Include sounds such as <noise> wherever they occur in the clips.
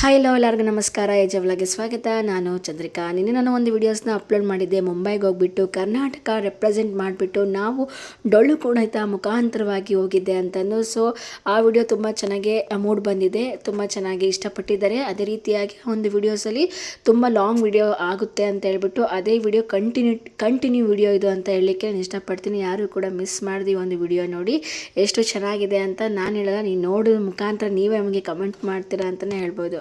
Hi low ಎಲ್ಲರಿಗೂ ನಮಸ್ಕಾರ. ಎಜ್ ಸ್ವಾಗತ. ನಾನು ಚಂದ್ರಿಕಾ. ನಿನ್ನೆ ನಾನು ಒಂದು ವೀಡಿಯೋಸ್ನ ಅಪ್ಲೋಡ್ ಮಾಡಿದ್ದೆ. ಮುಂಬೈಗೆ ಹೋಗ್ಬಿಟ್ಟು ಕರ್ನಾಟಕ ರೆಪ್ರೆಸೆಂಟ್ ಮಾಡಿಬಿಟ್ಟು ನಾವು ಡೊಳ್ಳು ಕುಣಿತ ಮುಖಾಂತರವಾಗಿ ಹೋಗಿದ್ದೆ ಅಂತಂದು. ಸೊ ಆ ವಿಡಿಯೋ ತುಂಬ ಚೆನ್ನಾಗಿ ಮೂಡ್ ಬಂದಿದೆ. ತುಂಬ ಚೆನ್ನಾಗಿ ಇಷ್ಟಪಟ್ಟಿದ್ದಾರೆ. ಅದೇ ರೀತಿಯಾಗಿ ಒಂದು ವಿಡಿಯೋಸಲ್ಲಿ ತುಂಬ ಲಾಂಗ್ ವಿಡಿಯೋ ಆಗುತ್ತೆ ಅಂತ ಹೇಳ್ಬಿಟ್ಟು, ಅದೇ ವಿಡಿಯೋ ಕಂಟಿನ್ಯೂ ಕಂಟಿನ್ಯೂ ವಿಡಿಯೋ ಇದು ಅಂತ ಹೇಳಲಿಕ್ಕೆ ನಾನು ಇಷ್ಟಪಡ್ತೀನಿ. ಯಾರೂ ಕೂಡ ಮಿಸ್ ಮಾಡಿದೆ ಒಂದು ವಿಡಿಯೋ ನೋಡಿ. ಎಷ್ಟು ಚೆನ್ನಾಗಿದೆ ಅಂತ ನಾನು ಹೇಳಲ್ಲ. ನೀವು ನೋಡೋದ್ರ ಮುಖಾಂತರ ನೀವೇ ನಮಗೆ ಕಮೆಂಟ್ ಮಾಡ್ತೀರಾ ಅಂತಲೇ ಹೇಳ್ಬೋದು.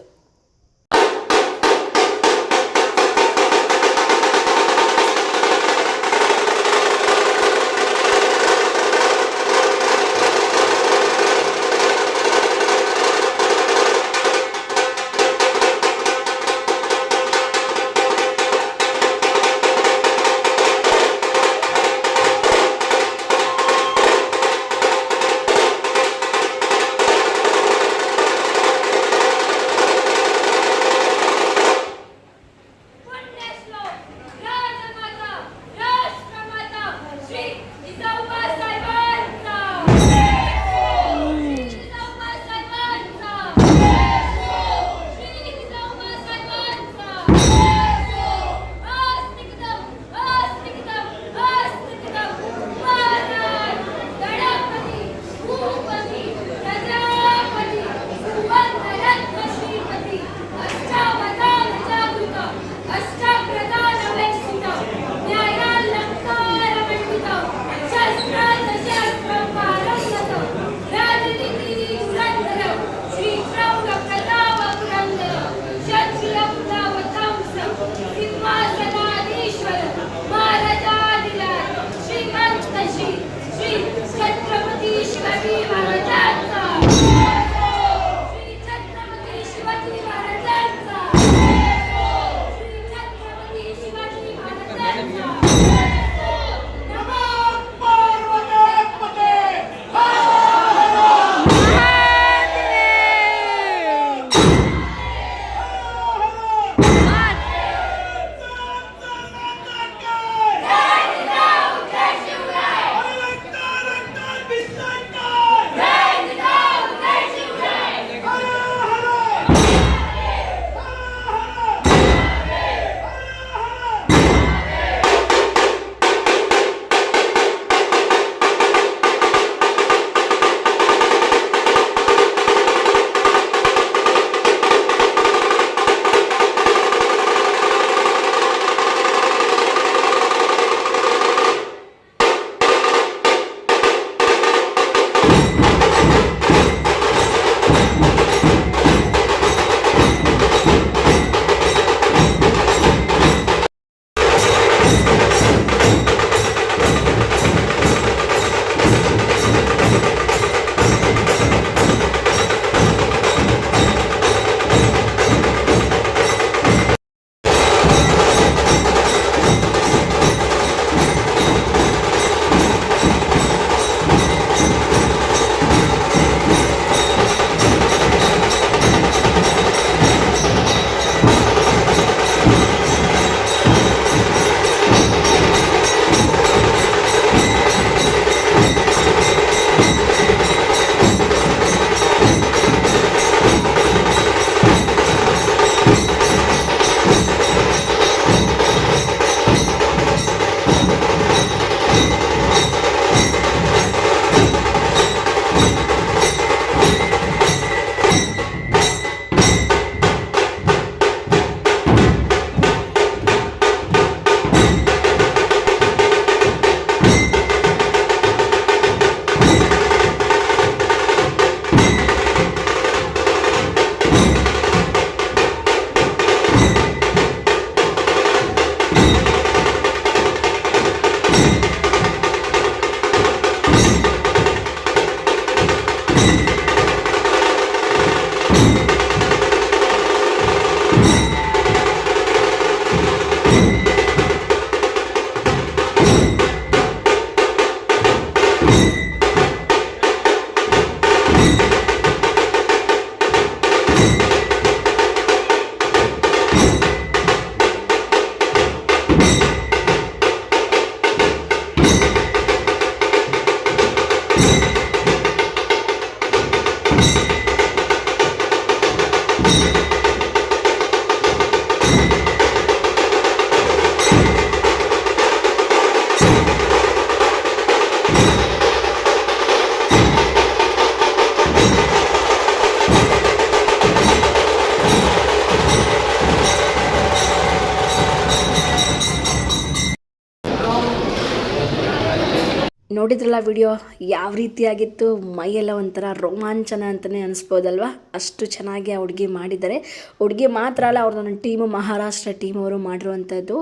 ನೋಡಿದ್ರಲ್ಲ ವಿಡಿಯೋ? ಯಾವ ರೀತಿಯಾಗಿತ್ತು? ಮೈಯೆಲ್ಲ ಒಂಥರ ರೋಮಾಂಚನ ಅಂತಲೇ ಅನಿಸ್ಬೋದಲ್ವಾ? ಅಷ್ಟು ಚೆನ್ನಾಗಿ ಆ ಹುಡುಗಿ ಮಾಡಿದ್ದಾರೆ. ಹುಡುಗಿ ಮಾತ್ರ ಅಲ್ಲ ಅವ್ರದ್ದು ಟೀಮು, ಮಹಾರಾಷ್ಟ್ರ ಟೀಮ್ ಅವರು ಮಾಡಿರುವಂಥದ್ದು.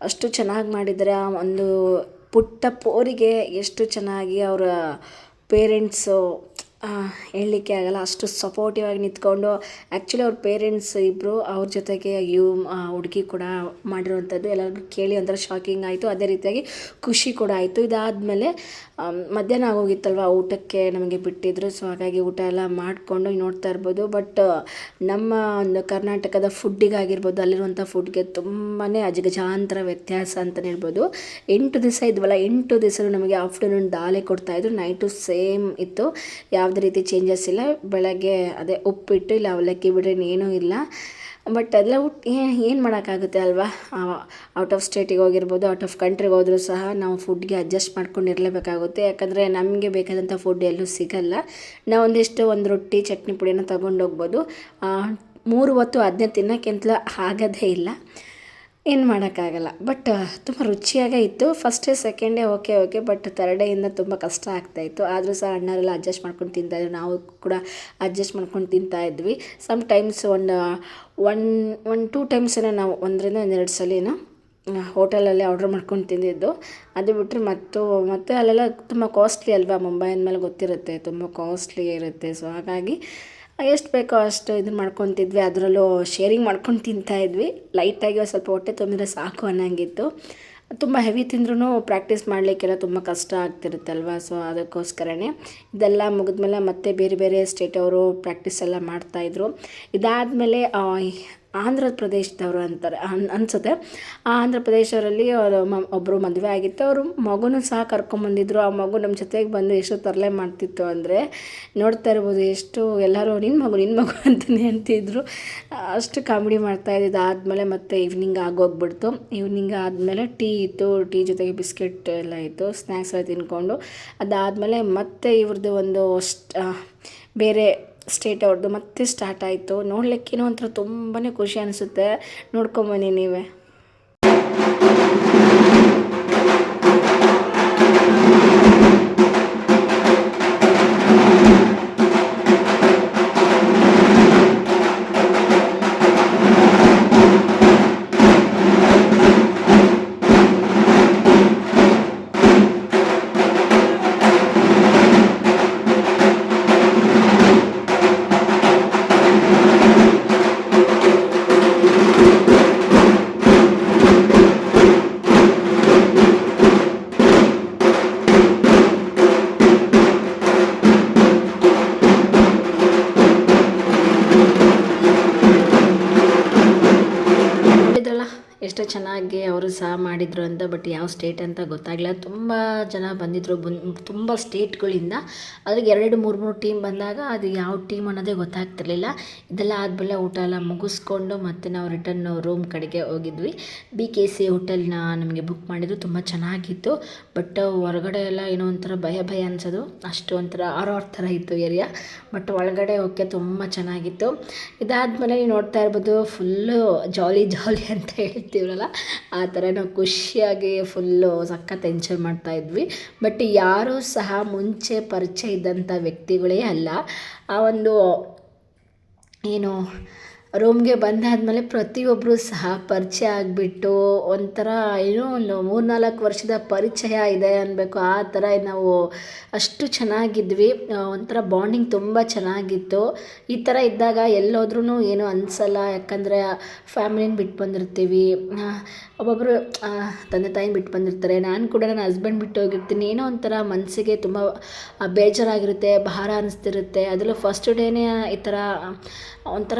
ಅಷ್ಟು ಚೆನ್ನಾಗಿ ಮಾಡಿದ್ದಾರೆ. ಆ ಒಂದು ಪುಟ್ಟ ಪೋರಿಗೆ ಎಷ್ಟು ಚೆನ್ನಾಗಿ ಅವರ ಪೇರೆಂಟ್ಸು ಹೇಳಲಿಕ್ಕೆ ಆಗಲ್ಲ. ಅಷ್ಟು ಸಪೋರ್ಟಿವ್ ಆಗಿ ನಿಂತ್ಕೊಂಡು ಆ್ಯಕ್ಚುಲಿ ಅವ್ರ ಪೇರೆಂಟ್ಸ್ ಇಬ್ಬರು ಅವ್ರ ಜೊತೆಗೆ ಇವ್ ಹುಡುಗಿ ಕೂಡ ಮಾಡಿರುವಂಥದ್ದು. ಎಲ್ಲರಿಗೂ ಕೇಳಿ ಒಂಥರ ಶಾಕಿಂಗ್ ಆಯಿತು. ಅದೇ ರೀತಿಯಾಗಿ ಖುಷಿ ಕೂಡ ಆಯಿತು. ಇದಾದಮೇಲೆ ಮಧ್ಯಾಹ್ನ ಆಗೋಗಿತ್ತಲ್ವ? ಊಟಕ್ಕೆ ನಮಗೆ ಬಿಟ್ಟಿದ್ರು. ಸೊ ಹಾಗಾಗಿ ಊಟ ಎಲ್ಲ ಮಾಡಿಕೊಂಡು ನೋಡ್ತಾ ಇರ್ಬೋದು. ಬಟ್ ನಮ್ಮ ಒಂದು ಕರ್ನಾಟಕದ ಫುಡ್ಡಿಗಾಗಿರ್ಬೋದು ಅಲ್ಲಿರುವಂಥ ಫುಡ್ಗೆ ತುಂಬಾ ಅಜಗಜಾಂತರ ವ್ಯತ್ಯಾಸ ಅಂತಲೇ ಹೇಳ್ಬೋದು. ಎಂಟು ದಿವಸ ಇದ್ವಲ್ಲ, ಎಂಟು ದಿವಸ ನಮಗೆ ಆಫ್ಟರ್ನೂನ್ ದಾಲೆ ಕೊಡ್ತಾಯಿದ್ರು ನೈಟು ಸೇಮ್ ಇತ್ತು. ಯಾವುದೇ ರೀತಿ ಚೇಂಜಸ್ ಇಲ್ಲ. ಬೆಳಗ್ಗೆ ಅದೇ ಉಪ್ಪಿಟ್ಟು ಇಲ್ಲ, ಅವಲಕ್ಕಿ ಬಿಡ್ರಿ, ಏನೂ ಇಲ್ಲ. ಬಟ್ ಅದೆಲ್ಲ ಊಟ ಏನು ಮಾಡೋಕ್ಕಾಗುತ್ತೆ ಅಲ್ವಾ? ಔಟ್ ಆಫ್ ಸ್ಟೇಟಿಗೆ ಹೋಗಿರ್ಬೋದು ಔಟ್ ಆಫ್ ಕಂಟ್ರಿಗೆ ಹೋದರೂ ಸಹ ನಾವು ಫುಡ್ಗೆ ಅಡ್ಜಸ್ಟ್ ಮಾಡ್ಕೊಂಡು ಇರಲೇಬೇಕಾಗುತ್ತೆ ಯಾಕಂದರೆ ನಮಗೆ ಬೇಕಾದಂಥ ಫುಡ್ ಎಲ್ಲೂ ಸಿಗಲ್ಲ. ನಾವು ಒಂದಿಷ್ಟು ಒಂದು ರೊಟ್ಟಿ, ಚಟ್ನಿ ಪುಡಿನ ತೊಗೊಂಡೋಗ್ಬೋದು. ಮೂರು ಹೊತ್ತು ಅದನ್ನೇ ತಿನ್ನೋಕ್ಕಿಂತಲೂ ಆಗೋದೇ ಇಲ್ಲ. ಏನು ಮಾಡೋಕ್ಕಾಗಲ್ಲ. ಬಟ್ ತುಂಬ ರುಚಿಯಾಗೇ ಇತ್ತು. First day second day okay okay but third ಡೇಯಿಂದ ತುಂಬ ಕಷ್ಟ ಆಗ್ತಾಯಿತ್ತು ಆದರೂ ಸಹ ಅಣ್ಣರೆಲ್ಲ ಅಡ್ಜಸ್ಟ್ ಮಾಡ್ಕೊಂಡು ತಿಂತಾಯಿದ್ರು ನಾವು ಕೂಡ ಅಡ್ಜಸ್ಟ್ ಮಾಡ್ಕೊಂಡು ತಿಂತಾ ಇದ್ವಿ. ಸಮ್ ಟೈಮ್ಸ್ ಒಂದು ಒನ್ ಒನ್ ಟೂ ಟೈಮ್ಸೇನೋ ನಾವು ಒಂದರಿಂದ ಒಂದೆರಡು ಸಲಿನೋ ಹೋಟೆಲಲ್ಲಿ ಆರ್ಡ್ರ್ ಮಾಡ್ಕೊಂಡು ತಿಂದಿದ್ದು. ಅದು ಬಿಟ್ಟರೆ ಮತ್ತು ಮತ್ತು ಅಲ್ಲೆಲ್ಲ ತುಂಬ ಕಾಸ್ಟ್ಲಿ ಅಲ್ವಾ? ಮುಂಬೈ ಅಂದಮೇಲೆ ಗೊತ್ತಿರುತ್ತೆ. ತುಂಬ ಕಾಸ್ಟ್ಲಿ ಇರುತ್ತೆ. ಸೊ ಹಾಗಾಗಿ ಎಷ್ಟು ಬೇಕೋ ಅಷ್ಟು ಇದನ್ನ ಮಾಡ್ಕೊತಿದ್ವಿ. ಅದರಲ್ಲೂ ಶೇರಿಂಗ್ ಮಾಡ್ಕೊಂಡು ತಿಂತಾ ಇದ್ವಿ. ಲೈಟಾಗಿ ಒಂದು ಸ್ವಲ್ಪ ಹೊಟ್ಟೆ ತುಂಬಿದ್ರೆ ಸಾಕು ಅನ್ನಂಗಿತ್ತು. ತುಂಬ ಹೆವಿ ತಿಂದ್ರೂ ಪ್ರಾಕ್ಟೀಸ್ ಮಾಡಲಿಕ್ಕೆಲ್ಲ ತುಂಬ ಕಷ್ಟ ಆಗ್ತಿರುತ್ತಲ್ವ? ಸೊ ಅದಕ್ಕೋಸ್ಕರನೇ ಇದೆಲ್ಲ ಮುಗಿದ್ಮೇಲೆ ಮತ್ತೆ ಬೇರೆ ಬೇರೆ ಸ್ಟೇಟ್ ಅವರು ಪ್ರಾಕ್ಟೀಸ್ ಎಲ್ಲ ಮಾಡ್ತಾಯಿದ್ರು ಇದಾದಮೇಲೆ ಆಂಧ್ರ ಪ್ರದೇಶದವರು ಅಂತಾರೆ, ಅನ್, ಅನಿಸುತ್ತೆ. ಆ ಆಂಧ್ರ ಪ್ರದೇಶದಲ್ಲಿ ಒಬ್ಬರು ಮದುವೆ ಆಗಿತ್ತು. ಅವರು ಮಗುನೂ ಸಹ ಕರ್ಕೊಂಬಂದಿದ್ರು ಆ ಮಗು ನಮ್ಮ ಜೊತೆಗೆ ಬಂದು ಎಷ್ಟು ತರಲೆ ಮಾಡ್ತಿತ್ತು ಅಂದರೆ, ನೋಡ್ತಾ ಇರ್ಬೋದು ಎಷ್ಟು ಎಲ್ಲರೂ ನಿನ್ನ ಮಗು ನಿನ್ನ ಮಗು ಅಂತಲೇ ಅಂತಿದ್ರು. ಅಷ್ಟು ಕಾಮಿಡಿ ಮಾಡ್ತಾ ಇದ್ದಿದ್ದು. ಆದಮೇಲೆ ಮತ್ತೆ ಈವ್ನಿಂಗ್ ಆಗೋಗ್ಬಿಡ್ತು. ಈವ್ನಿಂಗ್ ಆದಮೇಲೆ ಟೀ ಇತ್ತು. ಟೀ ಜೊತೆಗೆ ಬಿಸ್ಕೆಟ್ ಎಲ್ಲ ಇತ್ತು. ಸ್ನ್ಯಾಕ್ಸ್ ಎಲ್ಲ ತಿನ್ಕೊಂಡು. ಅದಾದಮೇಲೆ ಮತ್ತೆ ಇವ್ರದ್ದು ಒಂದು ಅಷ್ಟು ಬೇರೆ ಸ್ಟೇಟ್ ಅವ್ರದ್ದು ಮತ್ತೆ ಸ್ಟಾರ್ಟ್ ಆಯಿತು. ನೋಡ್ಲಿಕ್ಕೇನೋ ಒಂಥರ ತುಂಬಾ ಖುಷಿ ಅನಿಸುತ್ತೆ. ನೋಡ್ಕೊಂಬನ್ನಿ ನೀವೇ. ಮಾಡಿದರು ಅಂತ ಬಟ್ ಯಾವ ಸ್ಟೇಟ್ ಅಂತ ಗೊತ್ತಾಗಲಿಲ್ಲ. ತುಂಬ ಜನ ಬಂದಿದ್ರು ಬಂದು ತುಂಬ ಸ್ಟೇಟ್ಗಳಿಂದ ಅದಕ್ಕೆ ಎರಡು, ಮೂರು ಮೂರು ಟೀಮ್ ಬಂದಾಗ ಅದು ಯಾವ ಟೀಮ್ ಅನ್ನೋದೇ ಗೊತ್ತಾಗ್ತಿರ್ಲಿಲ್ಲ. ಇದೆಲ್ಲ ಆದಮೇಲೆ ಊಟ ಎಲ್ಲ ಮುಗಿಸ್ಕೊಂಡು ಮತ್ತೆ ನಾವು ರಿಟರ್ನ್ ರೂಮ್ ಕಡೆಗೆ ಹೋಗಿದ್ವಿ. ಬಿ ಕೆ ಸಿ ಹೋಟೆಲ್ನ ನಮಗೆ ಬುಕ್ ಮಾಡಿದ್ರು, ತುಂಬ ಚೆನ್ನಾಗಿತ್ತು. ಬಟ್ ಹೊರಗಡೆ ಎಲ್ಲ ಏನೋ ಒಂಥರ ಭಯ ಭಯ ಅನ್ಸೋದು. ಅಷ್ಟು ಒಂಥರ ಆರೋರ್ ಥರ ಇತ್ತು ಏರಿಯಾ ಬಟ್ ಒಳಗಡೆ ಹೋಗೋಕ್ಕೆ ತುಂಬ ಚೆನ್ನಾಗಿತ್ತು. ಇದಾದಮೇಲೆ ನೀವು ನೋಡ್ತಾ ಇರ್ಬೋದು ಫುಲ್ಲು ಜಾಲಿ ಜಾಲಿ ಅಂತ ಹೇಳ್ತೀವಲ್ಲ ಆ ಥರ ನಾವು ಖುಷಿಯಾಗಿ ಫುಲ್ಲು ಸಖತ್ ಎಂಜಾಯ್ ಮಾಡ್ತಾ ಇದ್ವಿ. ಬಟ್ ಯಾರೂ ಸಹ ಮುಂಚೆ ಪರಿಚಯ ಇದ್ದಂಥ ವ್ಯಕ್ತಿಗಳೇ ಅಲ್ಲ. ಆ ಒಂದು, ಏನು ರೂಮ್ಗೆ ಬಂದಾದಮೇಲೆ ಪ್ರತಿಯೊಬ್ಬರು ಸಹ ಪರಿಚಯ ಆಗಿಬಿಟ್ಟು ಒಂಥರ ಏನೋ ಒಂದು ಮೂರ್ನಾಲ್ಕು ವರ್ಷದ ಪರಿಚಯ ಇದೆ ಅನ್ಬೇಕು. ಆ ಥರ ನಾವು ಅಷ್ಟು ಚೆನ್ನಾಗಿದ್ವಿ. ಒಂಥರ ಬಾಂಡಿಂಗ್ ತುಂಬ ಚೆನ್ನಾಗಿತ್ತು. ಈ ಥರ ಇದ್ದಾಗ ಎಲ್ಲೋದ್ರೂ ಏನೂ ಅನಿಸಲ್ಲ. ಯಾಕಂದರೆ ಫ್ಯಾಮಿಲಿನ ಬಿಟ್ಟು ಬಂದಿರ್ತೀವಿ. ಒಬ್ಬೊಬ್ಬರು ತಂದೆ ತಾಯಿನ ಬಿಟ್ಟು ಬಂದಿರ್ತಾರೆ. ನಾನು ಕೂಡ ನನ್ನ ಹಸ್ಬೆಂಡ್ ಬಿಟ್ಟು ಹೋಗಿರ್ತೀನಿ. ಏನೋ ಒಂಥರ ಮನಸ್ಸಿಗೆ ತುಂಬ ಬೇಜಾರಾಗಿರುತ್ತೆ. ಭಾರ ಅನಿಸ್ತಿರುತ್ತೆ. ಅದರಲ್ಲೂ ಫಸ್ಟ್ ಡೇನೇ ಈ ಥರ ಒಂಥರ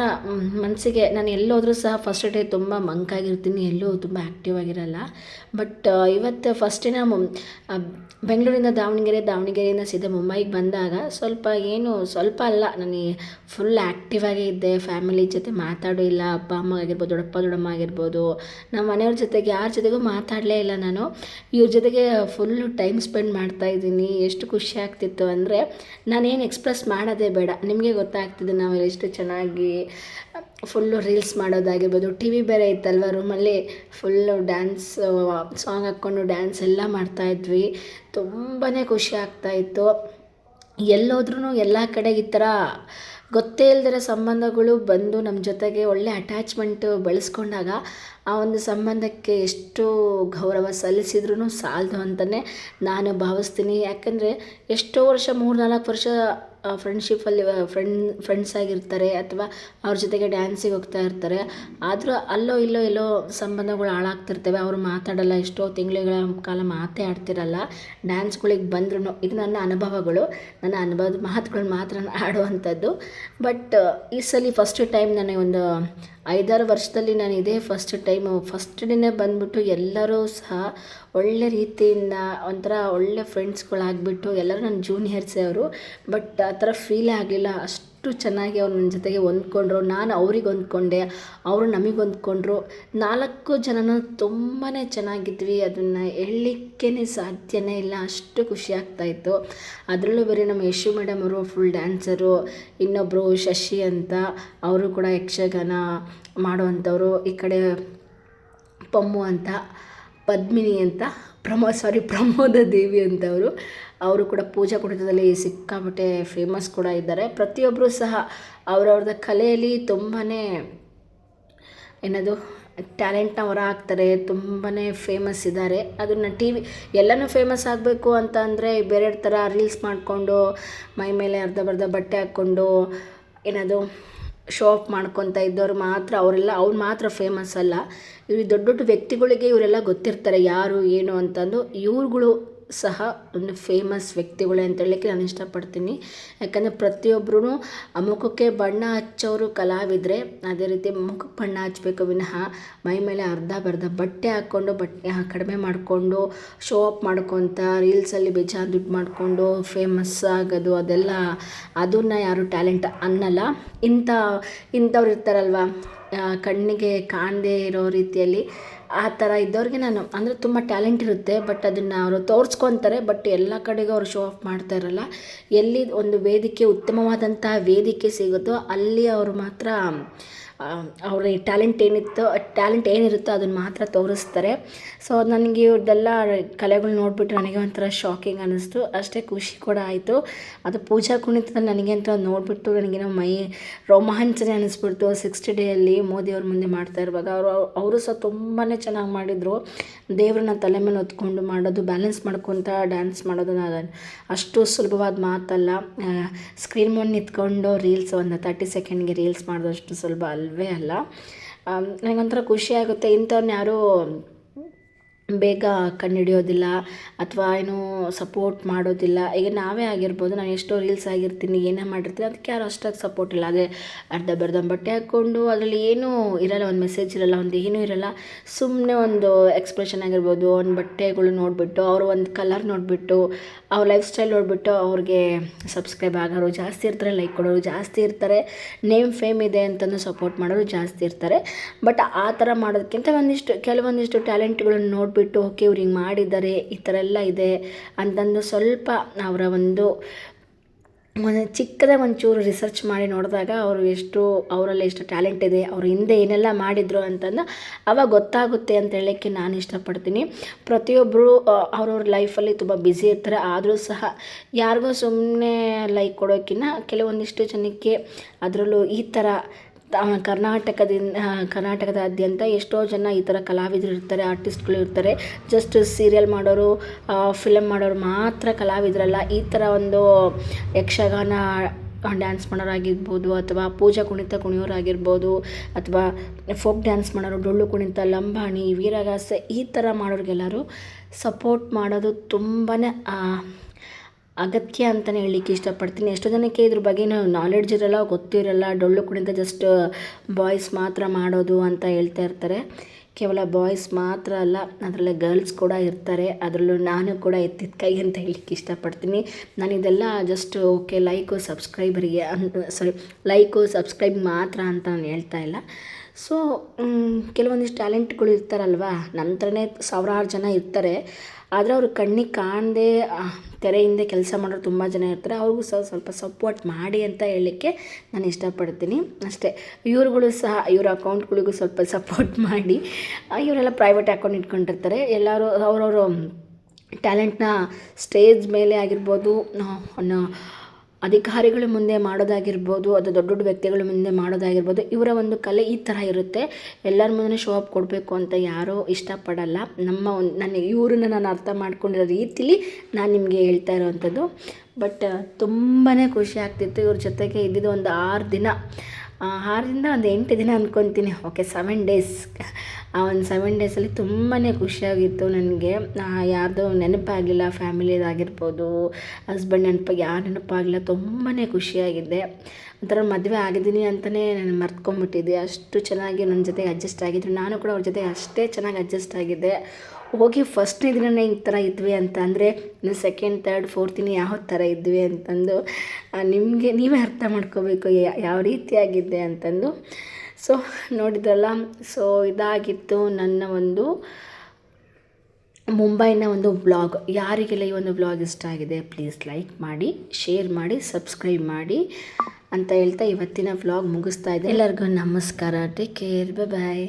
ಮನಸ್ಸಿಗೆ ನಾನು ಎಲ್ಲೋದ್ರೂ ಸಹ ಫಸ್ಟ್ ಡೇ ತುಂಬ ಮಂಕಾಗಿರ್ತೀನಿ ಎಲ್ಲೂ ತುಂಬ ಆ್ಯಕ್ಟಿವ್ ಆಗಿರಲ್ಲ. ಬಟ್ ಇವತ್ತು ಫಸ್ಟ್ ಬೆಂಗಳೂರಿಂದ ದಾವಣಗೆರೆ, ದಾವಣಗೆರೆಯಿಂದ ಸೀದಾ ಮುಂಬೈಗೆ ಬಂದಾಗ ಸ್ವಲ್ಪ ಏನು, ಸ್ವಲ್ಪ ಅಲ್ಲ ನನಗೆ ಫುಲ್ ಆ್ಯಕ್ಟಿವ್ ಆಗೇ ಇದ್ದೆ ಫ್ಯಾಮಿಲಿ ಜೊತೆ ಮಾತಾಡೋ ಇಲ್ಲ, ಅಪ್ಪ, ಅಮ್ಮ ಆಗಿರ್ಬೋದು, ದೊಡ್ಡಪ್ಪ, ದೊಡ್ಡಮ್ಮ ಆಗಿರ್ಬೋದು. ನಮ್ಮ ಮನೆಯವ್ರ ಜೊತೆಗೆ, ಯಾರ ಜೊತೆಗೂ ಮಾತಾಡಲೇ ಇಲ್ಲ ನಾನು. ಇವ್ರ ಜೊತೆಗೆ ಫುಲ್ಲು ಟೈಮ್ ಸ್ಪೆಂಡ್ ಮಾಡ್ತಾ ಇದ್ದೀನಿ. ಎಷ್ಟು ಖುಷಿ ಆಗ್ತಿತ್ತು ಅಂದರೆ ನಾನೇನು ಎಕ್ಸ್ಪ್ರೆಸ್ ಮಾಡೋದೇ ಬೇಡ. ನಿಮಗೆ ಗೊತ್ತಾಗ್ತಿದೆ ನಾವು ಎಷ್ಟು ಚೆನ್ನಾಗಿ ಫುಲ್ಲು ರೀಲ್ಸ್ ಮಾಡೋದಾಗಿರ್ಬೋದು ಟಿ ವಿ ಬೇರೆ ಇತ್ತಲ್ವ ರೂಮಲ್ಲಿ ಫುಲ್ಲು ಡ್ಯಾನ್ಸ್ ಸಾಂಗ್ ಹಾಕ್ಕೊಂಡು ಡ್ಯಾನ್ಸ್ ಎಲ್ಲ ಮಾಡ್ತಾಯಿದ್ವಿ ತುಂಬಾ ಖುಷಿ ಆಗ್ತಾಯಿತ್ತು ಎಲ್ಲೋದ್ರೂ ಎಲ್ಲ ಕಡೆ ಈ ಥರ ಗೊತ್ತೇ ಇಲ್ದಿರೋ ಸಂಬಂಧಗಳು ಬಂದು ನಮ್ಮ ಜೊತೆಗೆ ಒಳ್ಳೆ ಅಟ್ಯಾಚ್ಮೆಂಟು ಬೆಳೆಸ್ಕೊಂಡಾಗ ಆ ಒಂದು ಸಂಬಂಧಕ್ಕೆ ಎಷ್ಟು ಗೌರವ ಸಲ್ಲಿಸಿದ್ರೂ ಸಾಲದು ಅಂತಲೇ ನಾನು ಭಾವಿಸ್ತೀನಿ. ಯಾಕಂದರೆ ಎಷ್ಟೋ ವರ್ಷ ಮೂರು ನಾಲ್ಕು ವರ್ಷ ಫ್ರೆಂಡ್ಶಿಪ್ಪಲ್ಲಿ ಫ್ರೆಂಡ್ ಫ್ರೆಂಡ್ಸ್ ಆಗಿರ್ತಾರೆ ಅಥವಾ ಅವ್ರ ಜೊತೆಗೆ ಡ್ಯಾನ್ಸಿಗೆ ಹೋಗ್ತಾ ಇರ್ತಾರೆ. ಆದರೂ ಅಲ್ಲೋ ಇಲ್ಲೋ ಎಲ್ಲೋ ಸಂಬಂಧಗಳು ಹಾಳಾಗ್ತಿರ್ತವೆ. ಅವರು ಮಾತಾಡಲ್ಲ, ಎಷ್ಟೋ ತಿಂಗಳುಗಳ ಕಾಲ ಮಾತೇ ಆಡ್ತಿರಲ್ಲ. ಡ್ಯಾನ್ಸ್ಗಳಿಗೆ ಬಂದ್ರೂ ಇದು ನನ್ನ ಅನುಭವಗಳು. ನನ್ನ ಅನುಭವದ ಮಾತುಗಳು ಮಾತ್ರ ಆಡುವಂಥದ್ದು. ಬಟ್ ಈ ಸಲ ಫಸ್ಟ್ ಟೈಮ್ ನನಗೆ ಒಂದು ಐದಾರು ವರ್ಷದಲ್ಲಿ ನಾನು ಇದೇ ಫಸ್ಟ್ ಟೈಮು ಫಸ್ಟ್ ಡೇನೇ ಬಂದ್ಬಿಟ್ಟು ಎಲ್ಲರೂ ಸಹ ಒಳ್ಳೆ ರೀತಿಯಿಂದ ಒಂಥರ ಒಳ್ಳೆ ಫ್ರೆಂಡ್ಸ್ಗಳಾಗ್ಬಿಟ್ಟು ಎಲ್ಲರೂ ನನ್ನ ಜೂನಿಯರ್ಸೇ ಅವರು. ಬಟ್ ಥರ ಫೀಲೇ ಆಗಲಿಲ್ಲ. ಅಷ್ಟು ಚೆನ್ನಾಗಿ ಅವ್ರು ನನ್ನ ಜೊತೆಗೆ ಹೊಂದ್ಕೊಂಡ್ರು. ನಾನು ಅವ್ರಿಗೆ ಹೊಂದ್ಕೊಂಡೆ, ಅವರು ನಮಗೆ ಹೊಂದ್ಕೊಂಡ್ರು. ನಾಲ್ಕು ಜನನೂ ತುಂಬಾ ಚೆನ್ನಾಗಿದ್ವಿ. ಅದನ್ನು ಹೇಳಲಿಕ್ಕೇ ಸಾಧ್ಯನೇ ಇಲ್ಲ. ಅಷ್ಟು ಖುಷಿ ಆಗ್ತಾಯಿತ್ತು ಅದರಲ್ಲೂ ಬೇರೆ ನಮ್ಮ ಯಶು ಮೇಡಮ್ ಅವರು ಫುಲ್ ಡ್ಯಾನ್ಸರು ಇನ್ನೊಬ್ಬರು ಶಶಿ ಅಂತ ಅವರು ಕೂಡ ಯಕ್ಷಗಾನ ಮಾಡುವಂಥವ್ರು. ಈ ಕಡೆ ಪಮ್ಮು ಅಂತ, ಪದ್ಮಿನಿ ಅಂತ ಪ್ರಮೋ ಸಾರಿ ಪ್ರಮೋದ ದೇವಿ ಅಂತವರು. ಅವರು ಕೂಡ ಪೂಜಾ ಕುಟುಂಬದಲ್ಲಿ ಸಿಕ್ಕಾಪಟ್ಟೆ ಫೇಮಸ್ ಕೂಡ ಇದ್ದಾರೆ. ಪ್ರತಿಯೊಬ್ಬರು ಸಹ ಅವರವ್ರದ ಕಲೆಯಲ್ಲಿ ತುಂಬಾ ಏನದು ಟ್ಯಾಲೆಂಟ್ನ ಹೊರ ಹಾಕ್ತಾರೆ ತುಂಬಾ ಫೇಮಸ್ ಇದ್ದಾರೆ. ಅದನ್ನು ಟಿ ವಿ ಎಲ್ಲನೂ ಫೇಮಸ್ ಆಗಬೇಕು ಅಂತ ಅಂದರೆ ಬೇರೆ ಥರ ರೀಲ್ಸ್ ಮಾಡಿಕೊಂಡು, ಮೈ ಮೇಲೆ ಅರ್ಧ ಬರ್ಧ ಬಟ್ಟೆ ಹಾಕ್ಕೊಂಡು, ಏನದು ಶೋ ಆಫ್ ಮಾಡ್ಕೊತ ಇದ್ದವ್ರು ಮಾತ್ರ, ಅವರೆಲ್ಲ, ಅವ್ರು ಮಾತ್ರ ಫೇಮಸ್ ಅಲ್ಲ. ಇವ್ರು ದೊಡ್ಡ ದೊಡ್ಡ ವ್ಯಕ್ತಿಗಳಿಗೆ ಇವರೆಲ್ಲ ಗೊತ್ತಿರ್ತಾರೆ ಯಾರು, ಏನು ಅಂತಂದು. ಇವ್ರುಗಳು ಸಹ ಒಂದು ಫೇಮಸ್ ವ್ಯಕ್ತಿಗಳೇ ಅಂತ ಹೇಳಲಿಕ್ಕೆ ನಾನು ಇಷ್ಟಪಡ್ತೀನಿ. ಯಾಕಂದರೆ ಪ್ರತಿಯೊಬ್ಬರೂ ಮುಖಕ್ಕೆ ಬಣ್ಣ ಹಚ್ಚೋರು ಕಲಾವಿದರೆ ಅದೇ ರೀತಿ ಮುಖಕ್ಕೆ ಬಣ್ಣ ಹಚ್ಚಬೇಕು ವಿನಃ ಮೈ ಮೇಲೆ ಅರ್ಧ ಬರ್ಧ ಬಟ್ಟೆ ಹಾಕ್ಕೊಂಡು, ಬಟ್ಟೆ ಕಡಿಮೆ ಮಾಡಿಕೊಂಡು ಶೋ ಅಪ್ ಮಾಡ್ಕೊತ ರೀಲ್ಸಲ್ಲಿ ಬೇಜಾರು ದುಡ್ಡು ಮಾಡಿಕೊಂಡು ಫೇಮಸ್ ಆಗೋದು ಅದೆಲ್ಲ, ಅದನ್ನ ಯಾರು ಟ್ಯಾಲೆಂಟ್ ಅನ್ನಲ್ಲ. ಇಂಥ, ಇಂಥವ್ರು ಇರ್ತಾರಲ್ವ ಕಣ್ಣಿಗೆ ಕಾಣದೇ ಇರೋ ರೀತಿಯಲ್ಲಿ. ಆ ಥರ ಇದ್ದವ್ರಿಗೆ ನಾನು, ಅಂದರೆ ತುಂಬ ಟ್ಯಾಲೆಂಟ್ ಇರುತ್ತೆ ಬಟ್ ಅದನ್ನು ಅವರು ತೋರಿಸ್ಕೊತಾರೆ ಬಟ್ ಎಲ್ಲ ಕಡೆಗೂ ಅವರು ಶೋ ಆಫ್ ಮಾಡ್ತಾ ಇರಲ್ಲ. ಎಲ್ಲಿ ಒಂದು ವೇದಿಕೆ ಉತ್ತಮವಾದಂತಹ ವೇದಿಕೆ ಸಿಗುತ್ತೋ, ಅಲ್ಲಿ ಅವರು ಮಾತ್ರ ಅವ್ರ ಟ್ಯಾಲೆಂಟ್ ಏನಿತ್ತೋ, ಟ್ಯಾಲೆಂಟ್ ಏನಿರುತ್ತೋ ಅದನ್ನು ಮಾತ್ರ ತೋರಿಸ್ತಾರೆ. ಸೊ ನನಗೆ ಇವ್ರದ್ದೆಲ್ಲ ಕಲೆಗಳು ನೋಡಿಬಿಟ್ಟು ನನಗೆ ಒಂಥರ ಶಾಕಿಂಗ್ ಅನ್ನಿಸ್ತು. ಅಷ್ಟೇ ಖುಷಿ ಕೂಡ ಆಯಿತು. ಅದು ಪೂಜಾ ಕುಣಿತದಲ್ಲಿ ನನಗೆ ಅಂತ ನೋಡಿಬಿಟ್ಟು ನನಗೇನೋ ಮೈ ರೋಮಾಂಚನೆ ಅನ್ನಿಸ್ಬಿಡ್ತು ಸಿಕ್ಸ್ಟಿ ಡೇಯಲ್ಲಿ ಮೋದಿಯವ್ರ ಮುಂದೆ ಮಾಡ್ತಾ ಇರುವಾಗ. ಅವರು ಅವರು ಸಹ ತುಂಬಾ ಚೆನ್ನಾಗಿ ಮಾಡಿದರು. ದೇವ್ರನ್ನ ತಲೆ ಮೇಲೆ ಹೊತ್ಕೊಂಡು ಮಾಡೋದು ಬ್ಯಾಲೆನ್ಸ್ ಮಾಡ್ಕೊತ ಡ್ಯಾನ್ಸ್ ಮಾಡೋದು ನಾನು ಅಷ್ಟು ಸುಲಭವಾದ ಮಾತಲ್ಲ. ಸ್ಕ್ರೀನ್ ಮುಂದೆ ನಿಂತ್ಕೊಂಡು ರೀಲ್ಸ್ ಒಂದು ತರ್ಟಿ ಸೆಕೆಂಡ್ಗೆ ರೀಲ್ಸ್ ಮಾಡೋದು ಅಷ್ಟು ಸುಲಭ ಅಲ್ವೇ ಅಲ್ಲ? ನನಗೊಂಥರ ಖುಷಿ ಆಗುತ್ತೆ. ಇಂಥವ್ರನ್ನ ಯಾರೂ ಬೇಗ ಕಂಡುಹಿಡಿಯೋದಿಲ್ಲ ಅಥವಾ ಏನು ಸಪೋರ್ಟ್ ಮಾಡೋದಿಲ್ಲ. ಈಗ ನಾವೇ ಆಗಿರ್ಬೋದು ನಾನು ಎಷ್ಟೋ ರೀಲ್ಸ್ ಆಗಿರ್ತೀನಿ, ಏನೇ ಮಾಡಿರ್ತೀನಿ, ಅದಕ್ಕೆ ಯಾರು ಅಷ್ಟಾಗಿ ಸಪೋರ್ಟ್ ಇಲ್ಲ. ಅದೇ ಅರ್ಧ ಬರ್ಧ ಬಟ್ಟೆ ಹಾಕ್ಕೊಂಡು, ಅದರಲ್ಲಿ ಏನೂ ಇರಲ್ಲ, ಒಂದು ಮೆಸೇಜ್ ಇರಲ್ಲ, ಒಂದು ಏನೂ ಇರಲ್ಲ. ಸುಮ್ಮನೆ ಒಂದು ಎಕ್ಸ್ಪ್ರೆಷನ್ ಆಗಿರ್ಬೋದು, ಒಂದು ಬಟ್ಟೆಗಳು ನೋಡಿಬಿಟ್ಟು, ಅವರು ಒಂದು ಕಲರ್ ನೋಡಿಬಿಟ್ಟು ಅವ್ರ ಲೈಫ್ ಸ್ಟೈಲ್ ನೋಡಿಬಿಟ್ಟು ಅವ್ರಿಗೆ ಸಬ್ಸ್ಕ್ರೈಬ್ ಆಗೋರು, ಜಾಸ್ತಿ ಇರ್ತಾರೆ ಲೈಕ್ ಕೊಡೋರು, ಜಾಸ್ತಿ ಇರ್ತಾರೆ ನೇಮ್ ಫೇಮ್ ಇದೆ ಅಂತಂದು ಸಪೋರ್ಟ್ ಮಾಡೋರು ಜಾಸ್ತಿ ಇರ್ತಾರೆ. ಬಟ್ ಆ ಥರ ಮಾಡೋದಕ್ಕಿಂತ ಒಂದಿಷ್ಟು, ಕೆಲವೊಂದಿಷ್ಟು ಟ್ಯಾಲೆಂಟ್ಗಳನ್ನು ನೋಡಿಬಿಟ್ಟು ಓಕೆ ಇವ್ರು ಮಾಡಿದ್ದಾರೆ, ಈ ಥರ ಎಲ್ಲ ಇದೆ ಅಂತಂದು ಸ್ವಲ್ಪ ಅವರ ಒಂದು ಒಂದು ಚಿಕ್ಕದಾಗಿ ಒಂಚೂರು ರಿಸರ್ಚ್ ಮಾಡಿ ನೋಡಿದಾಗ ಅವರು ಎಷ್ಟು, ಅವರಲ್ಲಿ ಎಷ್ಟು ಟ್ಯಾಲೆಂಟ್ ಇದೆ, ಅವರು ಹಿಂದೆ ಏನೆಲ್ಲ ಮಾಡಿದರು ಅಂತಂದು ಅವಾಗ ಗೊತ್ತಾಗುತ್ತೆ ಅಂತ ಹೇಳೋಕ್ಕೆ ನಾನು ಇಷ್ಟಪಡ್ತೀನಿ. ಪ್ರತಿಯೊಬ್ಬರು ಅವ್ರವ್ರ ಲೈಫಲ್ಲಿ ತುಂಬ ಬ್ಯುಸಿ ಇರ್ತಾರೆ. ಆದರೂ ಸಹ ಯಾರಿಗೂ ಸುಮ್ಮನೆ ಲೈಕ್ ಕೊಡೋಕ್ಕಿಂತ ಕೆಲವೊಂದಿಷ್ಟು ಜನಕ್ಕೆ ಅದರಲ್ಲೂ ಈ ಥರ ಕರ್ನಾಟಕದಿಂದ ಕರ್ನಾಟಕದಾದ್ಯಂತ ಎಷ್ಟೋ ಜನ ಈ ಥರ ಕಲಾವಿದರು ಇರ್ತಾರೆ, ಆರ್ಟಿಸ್ಟ್ಗಳು ಇರ್ತಾರೆ. ಜಸ್ಟ್ ಸೀರಿಯಲ್ ಮಾಡೋರು ಫಿಲಮ್ ಮಾಡೋರು ಮಾತ್ರ ಕಲಾವಿದರಲ್ಲ. ಈ ಥರ ಒಂದು ಯಕ್ಷಗಾನ ಡ್ಯಾನ್ಸ್ ಮಾಡೋರಾಗಿರ್ಬೋದು, ಅಥವಾ ಪೂಜಾ ಕುಣಿತ ಕುಣಿಯೋರಾಗಿರ್ಬೋದು, ಅಥವಾ ಫೋಕ್ ಡ್ಯಾನ್ಸ್ ಮಾಡೋರು, ಡೊಳ್ಳು ಕುಣಿತ, ಲಂಬಾಣಿ, ವೀರಗಾಸೆ ಈ ಥರ ಮಾಡೋರಿಗೆಲ್ಲರೂ ಸಪೋರ್ಟ್ ಮಾಡೋದು ತುಂಬಾ ಅಗತ್ಯ ಅಂತಲೇ ಹೇಳಲಿಕ್ಕೆ ಇಷ್ಟಪಡ್ತೀನಿ. ಎಷ್ಟೋ ಜನಕ್ಕೆ ಇದ್ರ ಬಗ್ಗೆ ನಾಲೆಡ್ಜ್ ಇರಲ್ಲ, ಗೊತ್ತಿರಲ್ಲ. ಡೊಳ್ಳು ಕುಣಿತ ಜಸ್ಟ್ ಬಾಯ್ಸ್ ಮಾತ್ರ ಮಾಡೋದು ಅಂತ ಹೇಳ್ತಾ ಇರ್ತಾರೆ. ಕೇವಲ ಬಾಯ್ಸ್ ಮಾತ್ರ ಅಲ್ಲ, ಅದರಲ್ಲೇ ಗರ್ಲ್ಸ್ ಕೂಡ ಇರ್ತಾರೆ. ಅದರಲ್ಲೂ ನಾನು ಕೂಡ ಎತ್ತಿದ ಕೈ ಅಂತ ಹೇಳಲಿಕ್ಕೆ ಇಷ್ಟಪಡ್ತೀನಿ. ನಾನು ಇದೆಲ್ಲ ಜಸ್ಟ್ ಓಕೆ ಲೈಕು ಸಬ್ಸ್ಕ್ರೈಬರಿಗೆ ಅಂತ ಸಾರಿ ಲೈಕು ಸಬ್ಸ್ಕ್ರೈಬ್ ಮಾತ್ರ ಅಂತ ನಾನು ಹೇಳ್ತಾ ಇಲ್ಲ. ಸೊ ಕೆಲವೊಂದಿಷ್ಟು ಟ್ಯಾಲೆಂಟ್ಗಳು ಇರ್ತಾರಲ್ವ? ನನ್ನ ಥರನೇ ಸಾವಿರಾರು ಜನ ಇರ್ತಾರೆ. ಆದರೆ ಅವರು ಕಣ್ಣಿಗೆ ಕಾಣದೆ ತೆರೆಯಿಂದ ಕೆಲಸ ಮಾಡೋರು ತುಂಬ ಜನ ಇರ್ತಾರೆ. ಅವ್ರಿಗೂ ಸಹ ಸ್ವಲ್ಪ ಸಪೋರ್ಟ್ ಮಾಡಿ ಅಂತ ಹೇಳಲಿಕ್ಕೆ ನಾನು ಇಷ್ಟಪಡ್ತೀನಿ. ಅಷ್ಟೇ. ಇವ್ರುಗಳು ಸಹ, ಇವ್ರ ಅಕೌಂಟ್ಗಳಿಗೂ ಸ್ವಲ್ಪ ಸಪೋರ್ಟ್ <laughs> ಮಾಡಿ ಇವರೆಲ್ಲ ಪ್ರೈವೇಟ್ ಅಕೌಂಟ್ ಇಟ್ಕೊಂಡಿರ್ತಾರೆ. ಎಲ್ಲರೂ, ಅವರವರು ಟ್ಯಾಲೆಂಟ್ನ ಸ್ಟೇಜ್ ಮೇಲೆ ಆಗಿರ್ಬೋದು, ನ- ನ- ಅಧಿಕಾರಿಗಳ ಮುಂದೆ ಮಾಡೋದಾಗಿರ್ಬೋದು, ಅದು ದೊಡ್ಡ ದೊಡ್ಡ ವ್ಯಕ್ತಿಗಳ ಮುಂದೆ ಮಾಡೋದಾಗಿರ್ಬೋದು, ಇವರ ಒಂದು ಕಲೆ ಈ ಥರ ಇರುತ್ತೆ. ಎಲ್ಲರ ಮುಂದೆ ಶೋ ಅಪ್ ಕೊಡಬೇಕು ಅಂತ ಯಾರೂ ಇಷ್ಟಪಡಲ್ಲ. ನಮ್ಮ ಒಂದು ನನ್ನ ಇವ್ರನ್ನ ನಾನು ಅರ್ಥ ಮಾಡ್ಕೊಂಡಿರೋ ರೀತಿಲಿ ನಾನು ನಿಮಗೆ ಹೇಳ್ತಾ ಇರೋವಂಥದ್ದು. ಬಟ್ ತುಂಬಾ ಖುಷಿ ಆಗ್ತಿತ್ತು ಇವ್ರ ಜೊತೆಗೆ ಇದ್ದಿದ್ದು ಒಂದು ಆರು ದಿನ. ಆರರಿಂದ ಒಂದು ಎಂಟು ದಿನ ಅಂದ್ಕೊತೀನಿ. ಓಕೆ ಸೆವೆನ್ ಡೇಸ್ ಆ ಒಂದು ಸೆವೆನ್ ಡೇಸಲ್ಲಿ ತುಂಬಾ ಖುಷಿಯಾಗಿತ್ತು ನನಗೆ. ಯಾರ್ದೋ ನೆನಪಾಗಲಿಲ್ಲ ಫ್ಯಾಮಿಲಿದಾಗಿರ್ಬೋದು ಹಸ್ಬೆಂಡ್ ನೆನಪಾಗಿ, ಯಾರು ನೆನಪಾಗಲಿಲ್ಲ ತುಂಬಾ ಖುಷಿಯಾಗಿದ್ದೆ ಒಂಥರ ಮದುವೆ ಆಗಿದ್ದೀನಿ ಅಂತಲೇ ನಾನು ಮರ್ತ್ಕೊಂಡ್ಬಿಟ್ಟಿದ್ದೆ ಅಷ್ಟು ಚೆನ್ನಾಗಿ ನನ್ನ ಜೊತೆಗೆ ಅಡ್ಜಸ್ಟ್ ಆಗಿದ್ರು. ನಾನು ಕೂಡ ಅವ್ರ ಜೊತೆ ಅಷ್ಟೇ ಚೆನ್ನಾಗಿ ಅಡ್ಜಸ್ಟ್ ಆಗಿದ್ದೆ. ಹೋಗಿ ಫಸ್ಟ್ನೇ ದಿನನೇ ಈ ಥರ ಇದ್ವಿ ಅಂತ ಅಂದರೆ, ಇನ್ನು ಸೆಕೆಂಡ್ ತರ್ಡ್ ಫೋರ್ತ್ ದಿನ ಯಾವ ಥರ ಇದ್ವಿ ಅಂತಂದು ನಿಮಗೆ ನೀವೇ ಅರ್ಥ ಮಾಡ್ಕೋಬೇಕು ಯಾವ ರೀತಿಯಾಗಿದ್ದೆ ಅಂತಂದು. ಸೊ ನೋಡಿದ್ರಲ್ಲ ಸೊ ಇದಾಗಿತ್ತು ನನ್ನ ಒಂದು ಮುಂಬೈನ ಒಂದು ಬ್ಲಾಗ್ ಯಾರಿಗೆಲ್ಲ ಈ ಒಂದು ಬ್ಲಾಗ್ ಇಷ್ಟ ಆಗಿದೆ ಪ್ಲೀಸ್ ಲೈಕ್ ಮಾಡಿ ಶೇರ್ ಮಾಡಿ ಸಬ್ಸ್ಕ್ರೈಬ್ ಮಾಡಿ. ಅಂತ ಹೇಳ್ತಾ ಇವತ್ತಿನ ವ್ಲಾಗ್ ಮುಗಿಸ್ತಾ ಇದೆ ಎಲ್ಲರಿಗೂ ನಮಸ್ಕಾರ. Take care bye